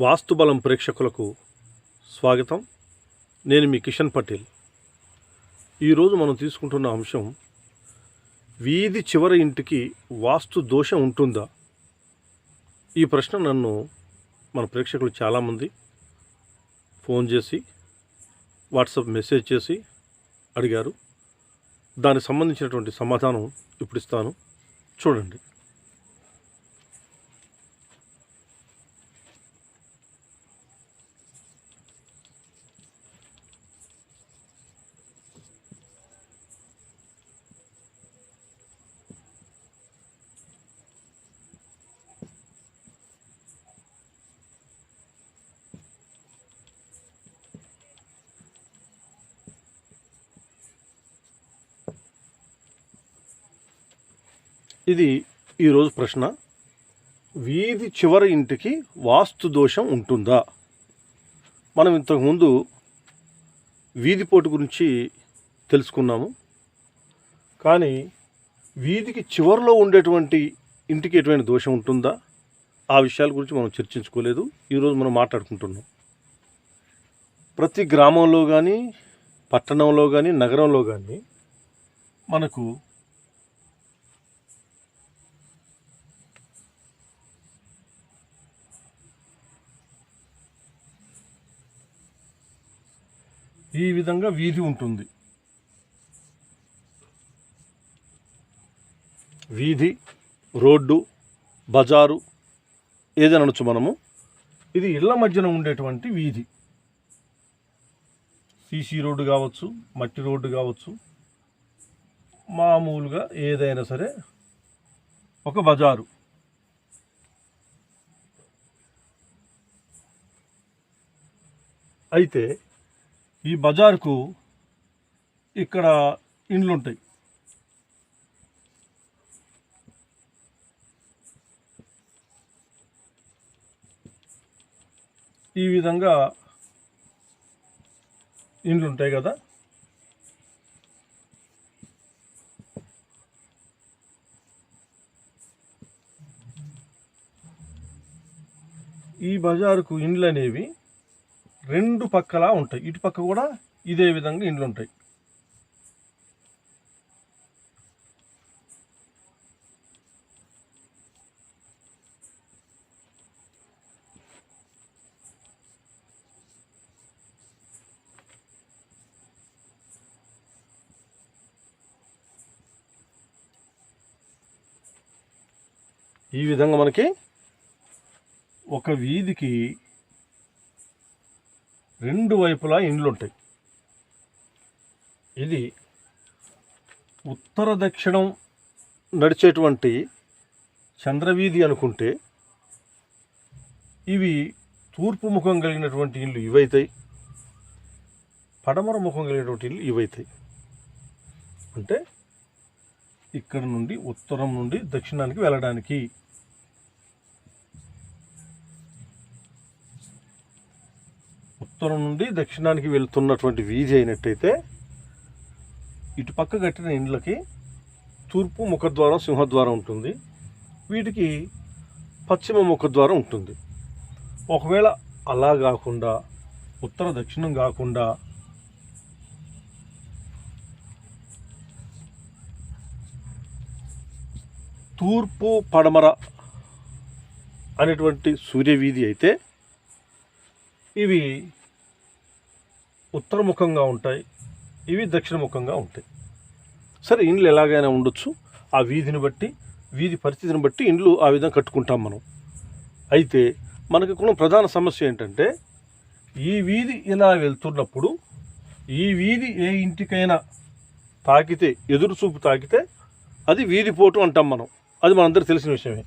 వాస్తుబలం ప్రేక్షకులకు స్వాగతం. నేను మీ కిషన్ పటేల్. ఈరోజు మనం తీసుకుంటున్న అంశం వీధి చివరి ఇంటికి వాస్తు దోషం ఉంటుందా? ఈ ప్రశ్న నన్ను మన ప్రేక్షకులు చాలామంది ఫోన్ చేసి వాట్సాప్ మెసేజ్ చేసి అడిగారు. దానికి సంబంధించినటువంటి సమాధానం ఇప్పుడు ఇస్తాను. చూడండి. ఇది ఈరోజు ప్రశ్న. వీధి చివరి ఇంటికి వాస్తు దోషం ఉంటుందా? మనం ఇంతకుముందు వీధి పోటు గురించి తెలుసుకున్నాము. కానీ వీధికి చివరిలో ఉండేటువంటి ఇంటికి ఎటువంటి దోషం ఉంటుందా? ఆ విషయాల గురించి మనం చర్చించుకోలేదు. ఈరోజు మనం మాట్లాడుకుంటున్నాం. ప్రతి గ్రామంలో కానీ పట్టణంలో కానీ నగరంలో కానీ మనకు ఈ విధంగా వీధి ఉంటుంది. వీధి రోడ్డు బజారు ఏదనొచ్చు మనము. ఇది ఇళ్ళ మధ్యన ఉండేటువంటి వీధి. సీసీ రోడ్డు కావచ్చు మట్టి రోడ్డు కావచ్చు మామూలుగా ఏదైనా సరే ఒక బజారు. అయితే ఈ బజార్కు ఇక్కడ ఇండ్లు ఉంటాయి ఈ విధంగా ఇండ్లు ఉంటాయి కదా. ఈ బజారుకు ఇండ్లు అనేవి రెండు పక్కలా ఉంటాయి. ఇటు పక్క కూడా ఇదే విధంగా ఇండ్లు ఉంటాయి. ఈ విధంగా మనకి ఒక వీధికి రెండు వైపులా ఇండ్లు ఉంటాయి. ఇది ఉత్తర దక్షిణం నడిచేటువంటి చంద్రవీధి అనుకుంటే ఇవి తూర్పు ముఖం కలిగినటువంటి ఇల్లు ఇవైతాయి. పడమర ముఖం కలిగినటువంటి ఇల్లు ఇవైతాయి. అంటే ఇక్కడ నుండి ఉత్తరం నుండి దక్షిణానికి వెళ్ళడానికి ఉత్తరం నుండి దక్షిణానికి వెళ్తున్నటువంటి వీధి అయినట్టయితే ఇటు పక్క కట్టిన ఇండ్లకి తూర్పు ముఖద్వారం సింహద్వారం ఉంటుంది. వీటికి పశ్చిమ ముఖద్వారం ఉంటుంది. ఒకవేళ అలా కాకుండా ఉత్తర దక్షిణం కాకుండా తూర్పు పడమర అనేటువంటి సూర్యవీధి అయితే ఇవి ఉత్తరముఖంగా ఉంటాయి ఇవి దక్షిణముఖంగా ఉంటాయి. సరే ఇండ్లు ఎలాగైనా ఉండొచ్చు. ఆ వీధిని బట్టి వీధి పరిస్థితిని బట్టి ఇండ్లు ఆ విధంగా కట్టుకుంటాం మనం. అయితే మనకి కూడా ప్రధాన సమస్య ఏంటంటే ఈ వీధి ఇలా వెళ్తున్నప్పుడు ఈ వీధి ఏ ఇంటికైనా తాకితే ఎదురు చూపు తాకితే అది వీధి పోటు అంటాం మనం. అది మనందరికి తెలిసిన విషయమే.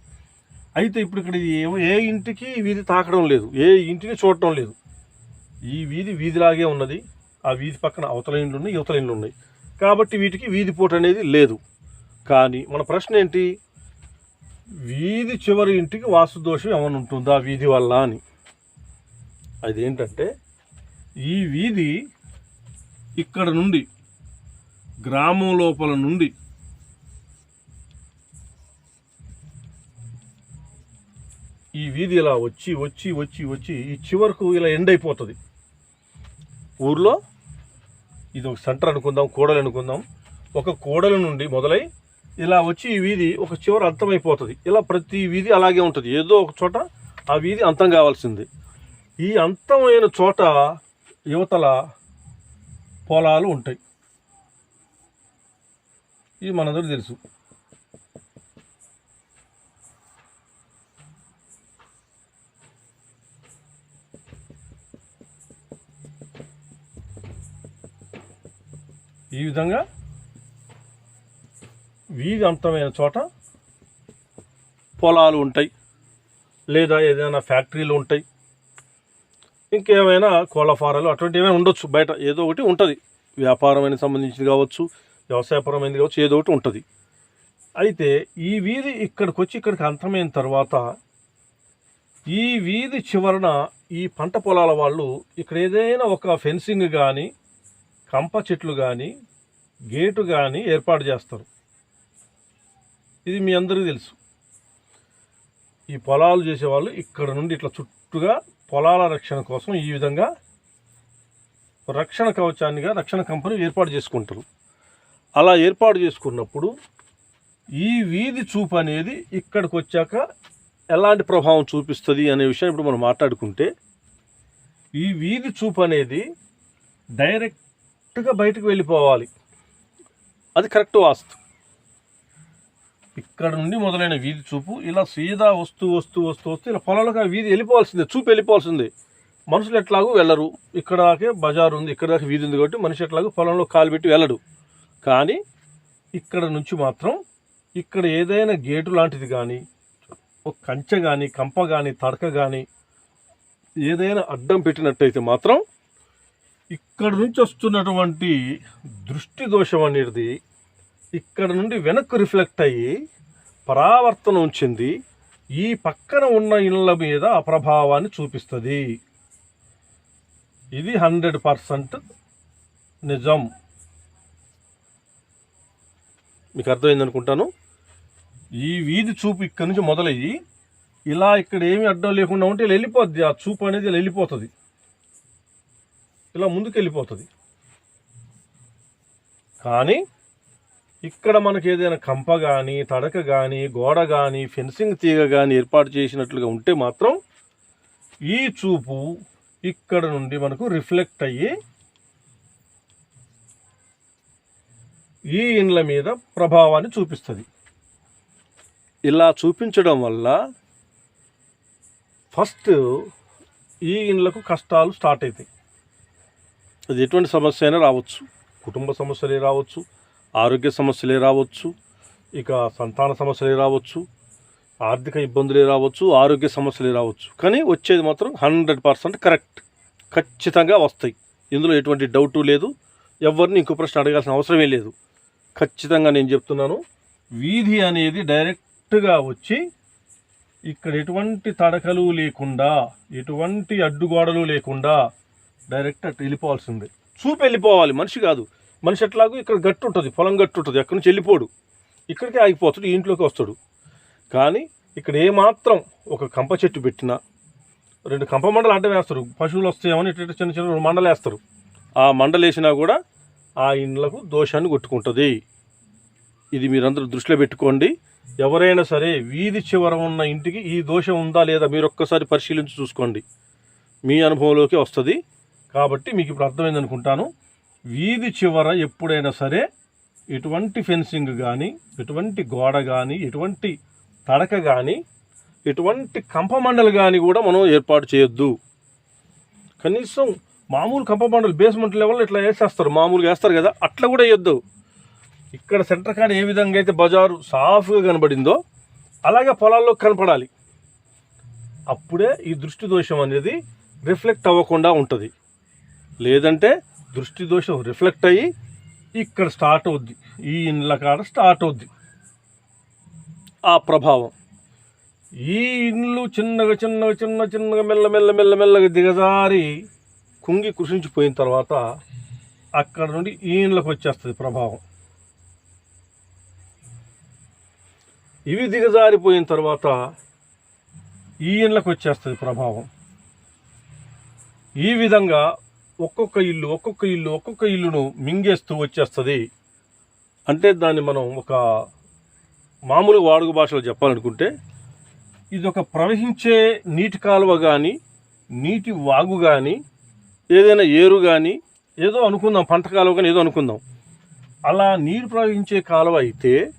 అయితే ఇప్పుడు ఇక్కడ ఏ- ఇంటికి వీధి తాకడం లేదు ఏ ఇంటిని చూడటం లేదు. ఈ వీధి వీధిలాగే ఉన్నది. ఆ వీధి పక్కన అవతల ఇండ్లు ఉన్నాయి యువతల ఇండ్లు ఉన్నాయి. కాబట్టి వీటికి వీధి పూట అనేది లేదు. కానీ మన ప్రశ్న ఏంటి? వీధి చివరి ఇంటికి వాస్తు దోషం ఏమైనా ఉంటుందా వీధి వల్ల అని? అదేంటంటే ఈ వీధి ఇక్కడ నుండి గ్రామం లోపల నుండి ఈ వీధి ఇలా వచ్చి వచ్చి వచ్చి వచ్చి ఈ చివరకు ఇలా ఎండ్ అయిపోతుంది. ఊర్లో ఇది ఒక సెంటర్ అనుకుందాం కూడలు అనుకుందాం. ఒక కూడల నుండి మొదలై ఇలా వచ్చి ఈ వీధి ఒక చివర అంతమైపోతుంది. ఇలా ప్రతి వీధి అలాగే ఉంటుంది. ఏదో ఒక చోట ఆ వీధి అంతం కావాల్సింది. ఈ అంతమైన చోట యువతల పొలాలు ఉంటాయి. ఇది మనందరూ తెలుసు. ఈ విధంగా వీధి అంతమైన చోట పొలాలు ఉంటాయి లేదా ఏదైనా ఫ్యాక్టరీలు ఉంటాయి ఇంకేమైనా కోళ్ళ ఫారాలు అటువంటి ఏమైనా ఉండొచ్చు. బయట ఏదో ఒకటి ఉంటుంది. వ్యాపారమైన సంబంధించింది కావచ్చు వ్యవసాయపరమైనది కావచ్చు ఏదో ఒకటి ఉంటుంది. అయితే ఈ వీధి ఇక్కడికి వచ్చి ఇక్కడికి అంతమైన తర్వాత ఈ వీధి చివరన ఈ పంట పొలాల వాళ్ళు ఇక్కడ ఏదైనా ఒక ఫెన్సింగ్ కానీ కంప చెట్లు కానీ గేటు కానీ ఏర్పాటు చేస్తారు. ఇది మీ అందరికీ తెలుసు. ఈ పొలాలు చేసేవాళ్ళు ఇక్కడ నుండి ఇట్లా చుట్టూగా పొలాల రక్షణ కోసం ఈ విధంగా రక్షణ కవచాన్నిగా రక్షణ కంపెనీ ఏర్పాటు చేసుకుంటారు. అలా ఏర్పాటు చేసుకున్నప్పుడు ఈ వీధి చూపు అనేది ఇక్కడికి వచ్చాక ఎలాంటి ప్రభావం చూపిస్తుంది అనే విషయం ఇప్పుడు మనం మాట్లాడుకుంటే ఈ వీధి చూపు అనేది డైరెక్ట్ కరెక్ట్గా బయటకు వెళ్ళిపోవాలి. అది కరెక్ట్ వాస్తు. ఇక్కడ నుండి మొదలైన వీధి చూపు ఇలా సీదా వస్తూ వస్తూ వస్తూ వస్తూ ఇలా పొలాలకు ఆ వీధి వెళ్ళిపోవాల్సిందే చూపు వెళ్ళిపోవాల్సిందే. మనుషులు ఎట్లాగూ వెళ్ళరు. ఇక్కడ దాకే బజారు ఉంది ఇక్కడ దాకా వీధి ఉంది కాబట్టి మనిషి ఎట్లాగూ పొలంలో కాలు పెట్టి వెళ్ళడు. కానీ ఇక్కడ నుంచి మాత్రం ఇక్కడ ఏదైనా గేటు లాంటిది కానీ ఒక కంచె కానీ కంప కానీ తడక కానీ ఏదైనా అడ్డం పెట్టినట్టయితే మాత్రం ఇక్కడ నుంచి వస్తున్నటువంటి దృష్టి దోషం అనేది ఇక్కడ నుండి వెనక్కు రిఫ్లెక్ట్ అయ్యి పరావర్తనం చెంది ఈ పక్కన ఉన్న ఇళ్ళ మీద ఆ ప్రభావాన్ని చూపిస్తుంది. ఇది హండ్రెడ్ పర్సెంట్ నిజం. మీకు అర్థమైంది అనుకుంటాను ఈ వీధి చూపు ఇక్కడ నుంచి మొదలయ్యి ఇలా ఇక్కడ ఏమీ అడ్డం లేకుండా ఉంటే వెళ్ళిపోద్ది. ఆ చూపు అనేది వెళ్ళిపోతుంది. ఇలా ముందుకు వెళ్ళిపోతుంది కానీ ఇక్కడ మనకి ఏదైనా కంప కానీ తడక కానీ గోడ కానీ ఫెన్సింగ్ తీగ కానీ ఏర్పాటు చేసినట్లుగా ఉంటే మాత్రం ఈ చూపు ఇక్కడ నుండి మనకు రిఫ్లెక్ట్ అయ్యి ఈ ఇండ్ల మీద ప్రభావాన్ని చూపిస్తుంది. ఇలా చూపించడం వల్ల ఫస్ట్ ఈ ఇండ్లకు కష్టాలు స్టార్ట్ అవుతాయి అది ఎటువంటి సమస్య అయినా రావచ్చు. కుటుంబ సమస్యలే రావచ్చు ఆరోగ్య సమస్యలే రావచ్చు ఇక సంతాన సమస్యలే రావచ్చు ఆర్థిక ఇబ్బందులే రావచ్చు ఆరోగ్య సమస్యలే రావచ్చు. కానీ వచ్చేది మాత్రం హండ్రెడ్ పర్సెంట్ కరెక్ట్. ఖచ్చితంగా వస్తాయి. ఇందులో ఎటువంటి డౌటు లేదు. ఎవరిని ఇంకో ప్రశ్న అడగాల్సిన అవసరమే లేదు. ఖచ్చితంగా నేను చెప్తున్నాను వీధి అనేది డైరెక్ట్గా వచ్చి ఇక్కడ ఎటువంటి తడకలు లేకుండా ఎటువంటి అడ్డుగోడలు లేకుండా డైరెక్ట్ అటు వెళ్ళిపోవాల్సిందే. చూపు వెళ్ళిపోవాలి మనిషి కాదు. మనిషి ఎట్లాగో ఇక్కడ గట్టు ఉంటుంది పొలం గట్టు ఉంటుంది. ఎక్కడి నుంచి వెళ్ళిపోడు. ఇక్కడికే ఆగిపోతాడు ఇంట్లోకి వస్తాడు. కానీ ఇక్కడ ఏమాత్రం ఒక కంప చెట్టు పెట్టినా రెండు కంప మండలు అడ్డం వేస్తారు. పశువులు వస్తాయేమని ఇటు ఇటు చిన్న చిన్న రెండు మండలు వేస్తారు. ఆ మండలు వేసినా కూడా ఆ ఇండ్లకు దోషాన్ని కొట్టుకుంటుంది. ఇది మీరందరూ దృష్టిలో పెట్టుకోండి. ఎవరైనా సరే వీధి చివర ఉన్న ఇంటికి ఈ దోషం ఉందా లేదా మీరు ఒక్కసారి పరిశీలించి చూసుకోండి. మీ అనుభవంలోకి వస్తుంది. కాబట్టి మీకు ఇప్పుడు అర్థమైంది అనుకుంటాను. వీధి చివర ఎప్పుడైనా సరే ఎటువంటి ఫెన్సింగ్ కానీ ఎటువంటి గోడ కానీ ఎటువంటి తడక కానీ ఎటువంటి కంపమండలు కానీ కూడా మనం ఏర్పాటు చేయొద్దు. కనీసం మామూలు కంపమండలు బేస్మెంట్ లెవెల్లో ఇట్లా వేసేస్తారు. మామూలుగా వేస్తారు కదా అట్లా కూడా వేయొద్దు. ఇక్కడ సెంటర్ కాడ ఏ విధంగా అయితే బజారు సాఫ్గా కనబడిందో అలాగే పొలాల్లో కనపడాలి. అప్పుడే ఈ దృష్టి దోషం అనేది రిఫ్లెక్ట్ అవ్వకుండా ఉంటుంది. లేదంటే దృష్టి దోషం రిఫ్లెక్ట్ అయ్యి ఇక్కడ స్టార్ట్ అవుద్ది. ఈ ఇండ్ల కాడ స్టార్ట్ అవుద్ది. ఆ ప్రభావం. ఈ ఇండ్లు చిన్నగా చిన్నగా చిన్న చిన్నగా మెల్ల మెల్ల మెల్ల మెల్లగా దిగజారి కుంగి కృషించిపోయిన తర్వాత అక్కడ నుండి ఈ ఇండ్లకు వచ్చేస్తుంది ప్రభావం. ఇవి దిగజారిపోయిన తర్వాత ఈ ఇండ్లకు వచ్చేస్తుంది ప్రభావం. ఈ విధంగా ఒక్కొక్క ఇల్లు ఒక్కొక్క ఇల్లు ఒక్కొక్క ఇల్లును మింగేస్తూ వచ్చేస్తుంది. అంటే దాన్ని మనం ఒక మామూలు వాడుక భాషలో చెప్పాలనుకుంటే ఇది ఒక ప్రవహించే నీటి కాలువ కానీ నీటి వాగు కానీ ఏదైనా ఏరు కానీ ఏదో అనుకుందాం పంట కాలువ కానీ ఏదో అనుకుందాం. అలా నీరు ప్రవహించే కాలువ అయితే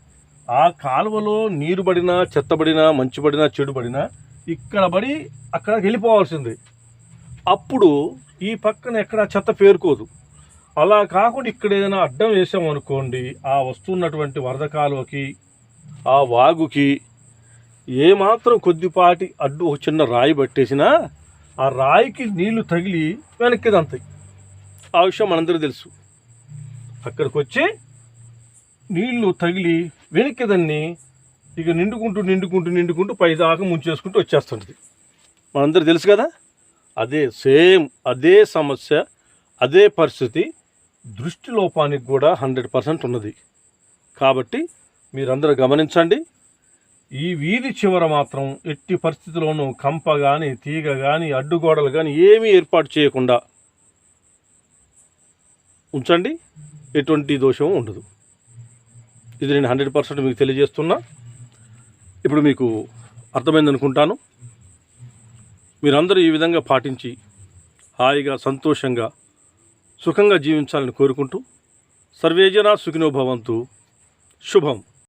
ఆ కాలువలో నీరు పడినా చెత్తబడినా మంచి పడినా చెడు పడినా ఇక్కడ పడి అక్కడ వెళ్ళిపోవాల్సింది. అప్పుడు ఈ పక్కన ఎక్కడ చెత్త పేరుకోదు. అలా కాకుండా ఇక్కడ ఏదైనా అడ్డం వేసామనుకోండి ఆ వస్తున్నటువంటి వరద కాలువకి ఆ వాగుకి ఏమాత్రం కొద్దిపాటి అడ్డు ఒక చిన్న రాయి పట్టేసినా ఆ రాయికి నీళ్ళు తగిలి వెనక్కి దంతాయి. ఆ విషయం మనందరూ తెలుసు. అక్కడికి వచ్చి నీళ్ళు తగిలి వెనక్కి దాన్ని ఇక నిండుకుంటూ నిండుకుంటూ నిండుకుంటూ పైదాకా ముంచేసుకుంటూ వచ్చేస్తుంటుంది. మనందరూ తెలుసు కదా? అదే సేమ్ అదే సమస్య అదే పరిస్థితి దృష్టి లోపానికి కూడా హండ్రెడ్ పర్సెంట్ ఉన్నది. కాబట్టి మీరందరూ గమనించండి ఈ వీధి చివర మాత్రం ఎట్టి పరిస్థితుల్లోనూ కంప కానీ తీగ కానీ అడ్డుగోడలు కానీ ఏమీ ఏర్పాటు చేయకుండా ఉంచండి. ఎటువంటి దోషం ఉండదు. ఇది నేను హండ్రెడ్ పర్సెంట్ మీకు తెలియజేస్తున్నా. ఇప్పుడు మీకు అర్థమైంది అనుకుంటాను మీరందరూ ఈ విధంగా పాటించి హాయిగా సంతోషంగా సుఖంగా జీవించాలని కోరుకుంటూ సర్వేజన సుఖినోభవంతు శుభం.